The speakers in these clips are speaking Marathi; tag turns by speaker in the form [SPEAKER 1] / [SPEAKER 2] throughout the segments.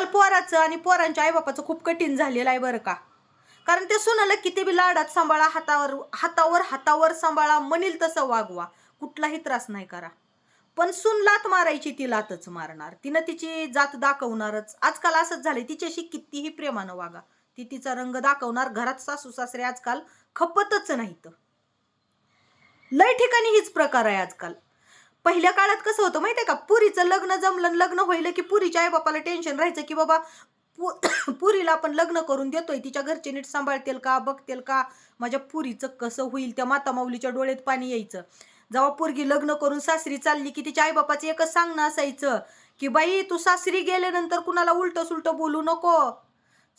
[SPEAKER 1] आजकाल पोराचं आणि पोरांच्या आईबापाचं खूप कठीण झालेलं आहे बरं का. कारण ते सुनाला किती बी लाडात सांभाळा हातावर हातावर हातावर सांभाळा म्हणील तसं वागवा. कुठलाही त्रास नाही करा. पण सून लात मारायची ती लातच मारणार. तिनं तिची जात दाखवणारच. आजकाल असंच झालंय तिच्याशी कितीही प्रेमानं वागा. ती तिचा रंग दाखवणार घरात सासू सासरे आजकाल खपतच नाहीत. लय ठिकाणी हीच प्रकार आहे आजकाल. पहिल्या काळात कसं होतं माहितीये का? पुरीचं लग्न जमलं लग्न होईल की पुरीच्या आईबापाला टेन्शन राहायचं की बाबा पु- पुरीला आपण लग्न करून देतोय तिच्या घरचे नीट सांभाळतील का बघतील का? माझ्या पुरीचं कसं होईल? त्या माता माऊलीच्या डोळ्यात पाणी यायचं. जेव्हा पोरगी लग्न करून सासरी चालली की तिच्या आईबापाचं एकच सांगणं असायचं की बाई तू सासरी गेल्यानंतर कुणाला उलट सुलट बोलू नको.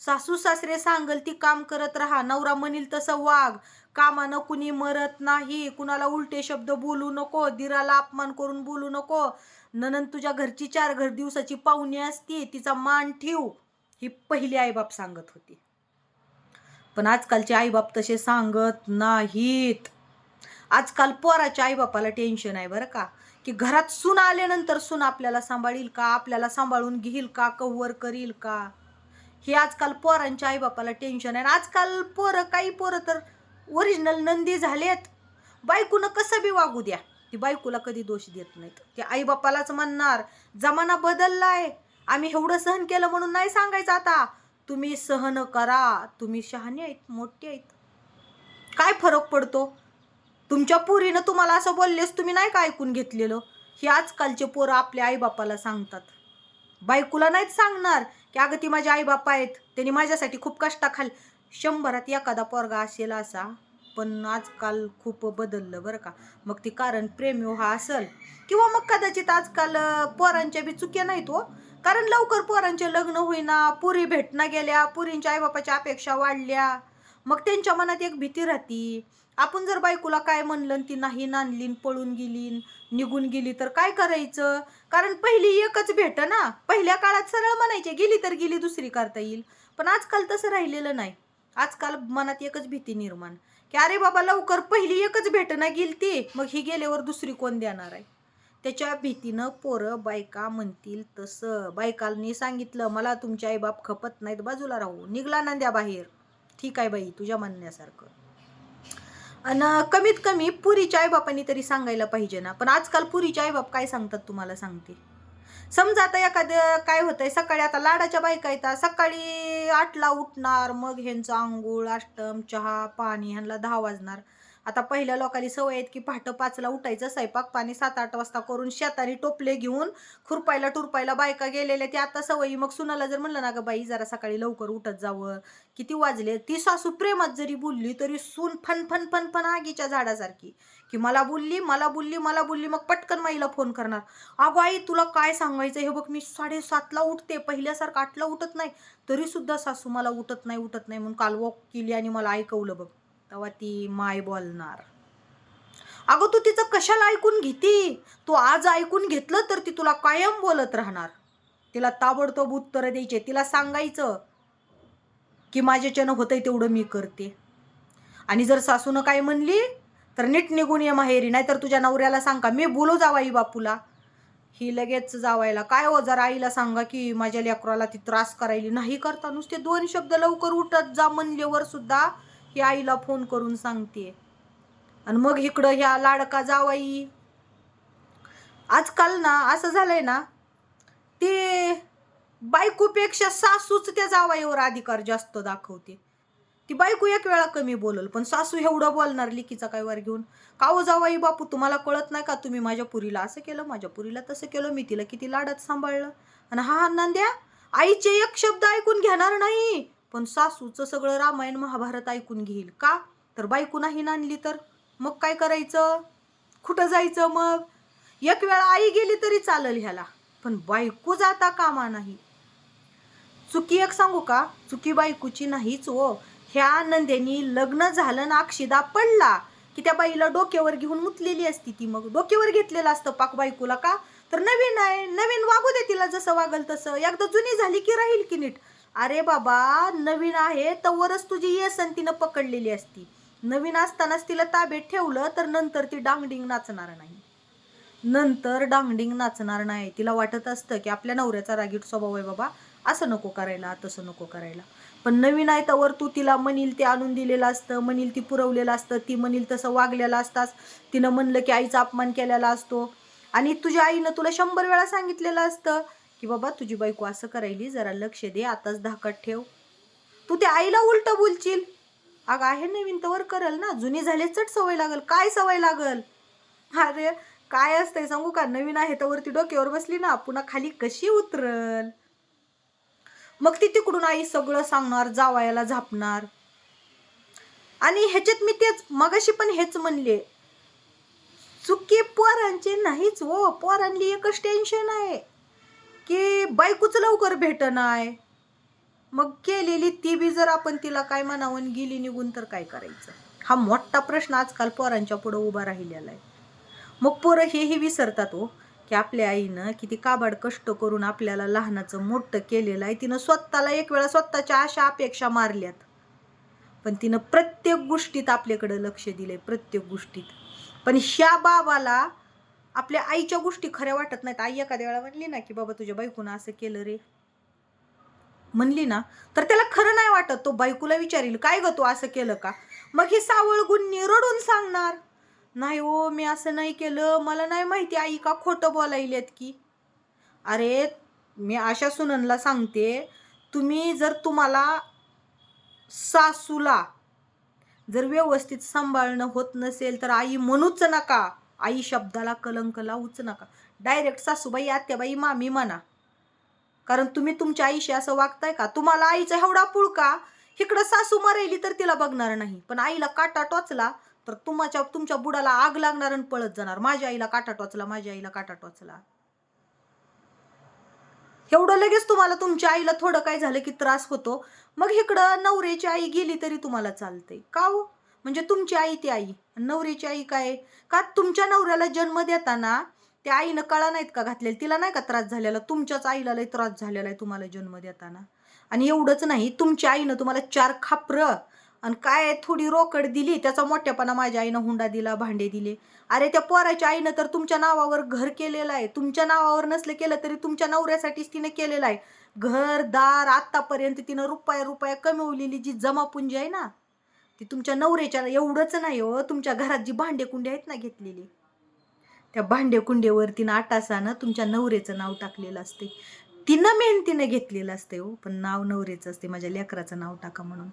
[SPEAKER 1] सासू सासरे सांगल ती काम करत राहा. नवरा म्हणील तसं वाघ कामानं कुणी मरत नाही कुणाला उलटे शब्द बोलू नको दिराला अपमान करून बोलू नको. ननन तुझ्या घरची चार घर दिवसाची पाहुणी असती तिचा मान ठेव ही पहिली आईबाप सांगत होती. पण आजकालचे आईबाप तसे सांगत नाहीत. आजकाल पोराच्या आईबापाला टेन्शन आहे बरं का की घरात सून आल्यानंतर सून आपल्याला सांभाळील का आपल्याला सांभाळून घेईल का कव्हर करील का? हे आजकाल पोरांच्या आईबापाला टेन्शन आहे. आणि आजकाल पोरं काही पोरं तर ओरिजिनल नंदी झालेत. बायकोनं कसं बी वागू द्या. ती बायकोला कधी दोष देत नाहीत. ते आईबापालाच म्हणणार जमाना बदललाय. आम्ही एवढं सहन केलं म्हणून नाही सांगायचं आता. तुम्ही सहन करा. तुम्ही शहाणे आहेत मोठे आहेत. काय फरक पडतो? तुमच्या पुरीनं तुम्हाला असं बोललेस तुम्ही नाही का ऐकून घेतलेलं? हे आजकालचे पोरं आपल्या आईबापाला सांगतात. बायकोला नाहीत सांगणार की अगं ती माझे आईबापा आहेत. त्यांनी माझ्यासाठी खूप कष्टा खाल शंभरात एखादा पोरगा असेल असा पण आजकाल खूप बदललं बरं का. मग ती कारण प्रेम हो, हा असल. किंवा मग कदाचित आजकाल पोरांच्या बी चुक्या नाहीत हो. कारण लवकर पोरांचे लग्न होईना पुरी भेटना गेल्या पुरींच्या आईबापाच्या अपेक्षा वाढल्या. मग त्यांच्या मनात एक भीती राहती. आपण जर बायकोला काय म्हणलं ती नाही नांदलीन पळून गेली निघून गेली तर काय करायचं? कारण पहिली एकच भेट ना. पहिल्या काळात सरळ म्हणायचे गेली तर गेली दुसरी करता येईल. पण आजकाल तसं राहिलेलं नाही. आजकाल मनात एकच भीती निर्माण की अरे बाबा लवकर पहिली एकच भेट ना गेली ती मग ही गेल्यावर दुसरी कोण देणार आहे? त्याच्या भीतीनं पोरं बायका म्हणतील तसं. बायकांनी सांगितलं मला तुमचे आईबाप खपत नाहीत बाजूला राहू. निघला ना द्या बाहेर. ठीक आहे बाई तुझ्या म्हणण्यासारखं. आणि कमीत कमी पुरीच्या आईबापांनी तरी सांगायला पाहिजे ना. पण आजकाल पुरीच्या आईबाप काय सांगतात तुम्हाला सांगते. समजा आता एखादं काय होतंय सकाळी आता लाडाच्या बायका येतात सकाळी आठला उठणार मग ह्यांचं आंघोळ अष्टम चहा पाणी ह्यांना दहा वाजणार. आता पहिल्या लोकांनी सवय आहेत की पहाटं पाचला उठायचं स्वयंपाक पाणी सात आठ वाजता करून शेतानी टोपले घेऊन खुरपायला टुरपायला बायका गेलेल्या ते आता सवयी मग सुनाला जर म्हणलं ना ग बाई जरा सकाळी लवकर उठत जावं. किती वाजले? ती सासू प्रेमात जरी बोलली तरी सून फन फन फन फन आगीच्या झाडासारखी. की मला बोलली मला बोलली मला बोलली मग पटकन माईला फोन करणार. अगो आई तुला काय सांगायचं हे बघ मी साडेसातला उठते. पहिल्यासारखं आठला उठत नाही. तरी सुद्धा सासू मला उठत नाही उठत नाही म्हणून काल वॉक केली आणि मला ऐकवलं बघ. तेव्हा ती माय बोलणार. अगं तू तिचं कशाला ऐकून घेती? तू आज ऐकून घेतलं तर ती तुला कायम बोलत राहणार. तिला ताबडतोब उत्तर द्यायचे तिला सांगायचं की माझ्याच्यानं होतंय तेवढं मी करते. आणि जर सासूनं काय म्हणली तर नीट निघून ये माहेरी नाहीतर तुझ्या नवऱ्याला सांग का मी बोलू जावाई बापूला. ही लगेच जावायला काय हो जरा आईला सांगा की माझ्या लेकराला ती त्रास करायली नाही करता. नुसते दोन शब्द लवकर उठत जा म्हणल्यावर सुद्धा ही आईला फोन करून सांगते आणि मग इकडं ह्या लाडका जावाई. आजकाल ना असं झालंय ना ते बायकोपेक्षा सासूच त्या जावाईवर अधिकार जास्त दाखवते. ती बायको एक वेळा कमी बोलल पण सासू एवढं बोलणार लिकीचा काय वर घेऊन? का हो जावाई बापू तुम्हाला कळत नाही का तुम्ही माझ्या पुरीला असं केलं माझ्या पुरीला तसं केलं मी तिला किती लाडात सांभाळलं? आणि हा हा नंद्या आईचे एक शब्द ऐकून घेणार नाही. पण सासूचं सगळं रामायण महाभारत ऐकून घेईल. का? तर बायको नाही नांदली तर? मग काय करायचं? कुठं जायचं मग? एक वेळा आई गेली तरी चालेल ह्याला. पण बायको जाता कामा नाही. चुकी एक सांगू का? चुकी बायकोची नाहीच हो. ह्या नंद्यानी लग्न झालं ना अक्षिदा पडला की त्या बाईला डोक्यावर घेऊन मुतलेली असती ती मग. डोक्यावर घेतलेलं असतं पाक बायकोला का? तर नवीन आहे. नवीन वागू दे तिला जसं वागल तसं. एकदा जुनी झाली की राहील की नीट. अरे बाबा नवीन आहे तवरच तुझी येसन तिनं पकडलेली असती. नवीन असतानाच तिला ताब्यात ठेवलं तर नंतर ती डांगडिंग नाचणार नाही. नंतर डांगडिंग नाचणार नाही. तिला वाटत असतं की आपल्या नवऱ्याचा रागीट स्वभाव आहे बाबा. असं नको करायला तसं नको करायला. पण नवीन आहे त्यावर तू तिला म्हणील ते आणून दिलेलं असतं म्हणील ती पुरवलेलं असतं ती म्हणील तसं वागलेलं असतास. तिनं म्हणलं की आईचा अपमान केलेला असतो. आणि तुझ्या आईनं तुला शंभर वेळा सांगितलेलं असतं. की बाबा तुझी बायको असं करायली जरा लक्ष दे आताच धाकात ठेव. तू त्या आईला उलट बोलशील? अगं आहे नवीन तवर करल ना. जुनी झाले चट सवय लागल. काय सवय लागल? अरे काय असतंय सांगू का? नवीन आहे तर वरती डोक्यावर बसली ना पुन्हा खाली कशी उतरल? मग ती तिकडून आई सगळं सांगणार जावायला झापणार. आणि ह्याच्यात मी तेच मगाशी पण हेच म्हणले. चुकी पोरांचे नाहीच हो. पोरांनी एकच टेन्शन आहे. की बायकोच लवकर भेट नाही मग केलेली ती बी जर आपण तिला काय म्हणावं गेली निघून तर काय करायचं? हा मोठा प्रश्न आजकाल पोरांच्या पुढं उभा राहिलेला आहे. मग पोरं हेही विसरतात हो की आपल्या आईनं किती काबाड कष्ट करून आपल्याला लहानाचं मोठं केलेलं आहे. तिनं स्वतःला एक वेळा स्वतःच्या आशा अपेक्षा मारल्यात. पण तिनं प्रत्येक गोष्टीत आपल्याकडं लक्ष दिलंय प्रत्येक गोष्टीत. पण ह्या बाबाला आपल्या आईच्या गोष्टी खऱ्या वाटत नाहीत. आई एखाद्या वेळा म्हणली ना की बाबा तुझ्या बायकोनं असं केलं रे. म्हणली ना तर त्याला खरं नाही वाटत. तो बायकोला विचारील काय ग तू असं केलं का? मग हे सावळ गुन्हे रडून सांगणार नाही हो मी असं नाही केलं. मला नाही माहिती आई का खोटं बोलायलेत की. अरे मी अशा सुननला सांगते तुम्ही जर तुम्हाला सासूला जर व्यवस्थित सांभाळणं होत नसेल तर आई म्हणूच नका. आई शब्दाला कलंक लावूच नका. डायरेक्ट सासूबाई आत्याबाई मामी म्हणा. कारण तुम्ही तुमच्या आईशी असं वागताय का? तुम्हाला आईचा एवढा पुळका इकडं सासू मरेली तर तिला बघणार नाही. पण आईला काटा टोचला तर तुमच्या तुमच्या बुडाला आग लागणार आणि पळत जाणार. माझ्या आईला काटा टोचला माझ्या आईला काटा टोचला. एवढं लगेच तुम्हाला तुमच्या आईला थोडं काय झालं की त्रास होतो. मग इकडं नवऱ्याची आई गेली तरी तुम्हाला चालते का हो? म्हणजे तुमची आई ती आई. नवरीची आई काय? का तुमच्या नवऱ्याला जन्म देताना त्या आईनं कळा नाहीत का घातलेल्या? तिला नाही का त्रास झालेला? तुमच्याच आईला लय त्रास झालेला आहे तुम्हाला जन्म देताना. आणि एवढंच नाही तुमच्या आईनं तुम्हाला चार खापरं आणि काय थोडी रोकड दिली त्याचा मोठ्यापणा माझ्या आईनं हुंडा दिला भांडे दिले. अरे त्या पोराच्या आईनं तर तुमच्या नावावर घर केलेलं आहे. तुमच्या नावावर नसलं केलं तरी तुमच्या नवऱ्यासाठीच तिने केलेलं आहे. घर दार आत्तापर्यंत तिनं रुपया रुपया कमवलेली जी जमापुंजी आहे ना ती तुमच्या नवऱ्याच्या एवढंच नाही हो तुमच्या घरात जी भांडे कुंडे आहेत ना घेतलेली. त्या भांडे कुंडेवर आटासानं तुमच्या नवऱ्याचं नाव टाकलेलं असते. तिनं मेहनतीनं घेतलेलं असते हो पण नाव नवऱ्याचं असते माझ्या लेकराचं नाव टाका म्हणून.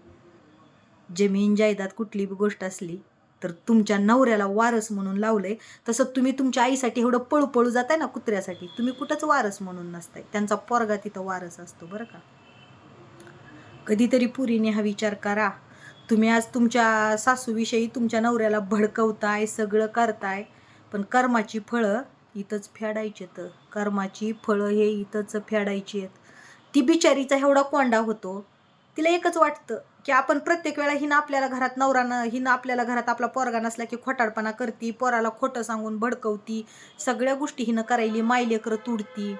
[SPEAKER 1] जमीन जायदाद कुठली बी गोष्ट असली तर तुमच्या नवऱ्याला वारस म्हणून लावलंय. तसं तुम्ही तुमच्या आईसाठी एवढं पळू पळू जाताय ना कुत्र्यासाठी तुम्ही कुठंच वारस म्हणून नसताय. त्यांचा पोरगा तिथं वारस असतो बरं का. कधीतरी पुरीने हा विचार करा. तुम्ही आज तुमच्या सासूविषयी तुमच्या नवऱ्याला भडकवताय सगळं करताय पण कर्माची फळं इथंच फेडायची तर कर्माची फळं हे इथंच फेडायची आहेत. ती बिचारीचा एवढा कोंडा होतो तिला एकच वाटतं की आपण प्रत्येक वेळा हिनं आपल्याला घरात नवरानं हिनं आपल्याला घरात आपला पोरगा नसला की खोटाडपणा करती पोराला खोटं सांगून भडकवती सगळ्या गोष्टी हिनं करायली मायलेकरं तुडती.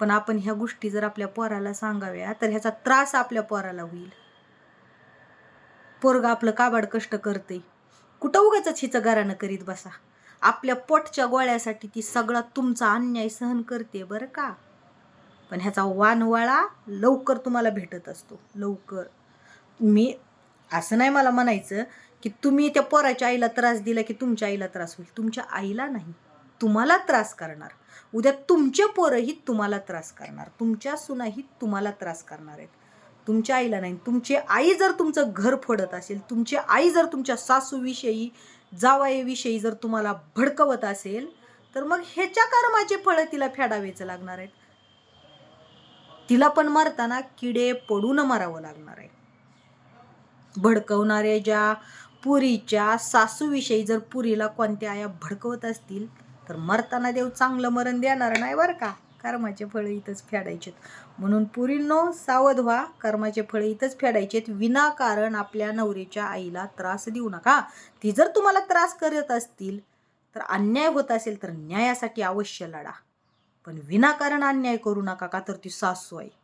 [SPEAKER 1] पण आपण ह्या गोष्टी जर आपल्या पोराला सांगाव्या तर ह्याचा त्रास आपल्या पोराला होईल. पोरग आपलं काबाड कष्ट करते कुठं उगाच हिचं घरानं करीत बसा. आपल्या पोटच्या गोळ्यासाठी ती सगळा तुमचा अन्याय सहन करते बरं का? पण ह्याचा वानवाळा लवकर तुम्हाला भेटत असतो. लवकर. मी असं नाही मला म्हणायचं की तुम्ही त्या पोराच्या आईला त्रास दिला की तुमच्या आईला त्रास होईल. तुमच्या आईला नाही. तुम्हाला त्रास करणार. उद्या तुमचे पोरंही तुम्हाला त्रास करणार. तुमच्या सुनाही तुम्हाला त्रास करणार आहेत. तुमच्या आईला नाही. तुमची आई जर तुमचं घर फोडत असेल तुमची आई जर तुमच्या सासूविषयी जावाईविषयी जर तुम्हाला भडकवत असेल तर मग ह्याच्या कर्माचे फळं तिला फेडावेच लागणार आहेत. तिला पण मरताना किडे पडून मरावं लागणार आहे. भडकवणाऱ्या ज्या पुरीच्या सासूविषयी जर पुरीला कोणत्या आया भडकवत असतील तर मरताना देव चांगलं मरण देणार नाही बरं का? कर्माचे फळं इथंच फेडायचेत. म्हणून पुरींनो सावध व्हा. कर्माचे फळं इथंच फेडायचेत. विनाकारण आपल्या नवरीच्या आईला त्रास देऊ नका. ती जर तुम्हाला त्रास करत असतील तर अन्याय होत असेल तर न्यायासाठी अवश्य लढा. पण विनाकारण अन्याय करू नका का? तर ती सासू आहे.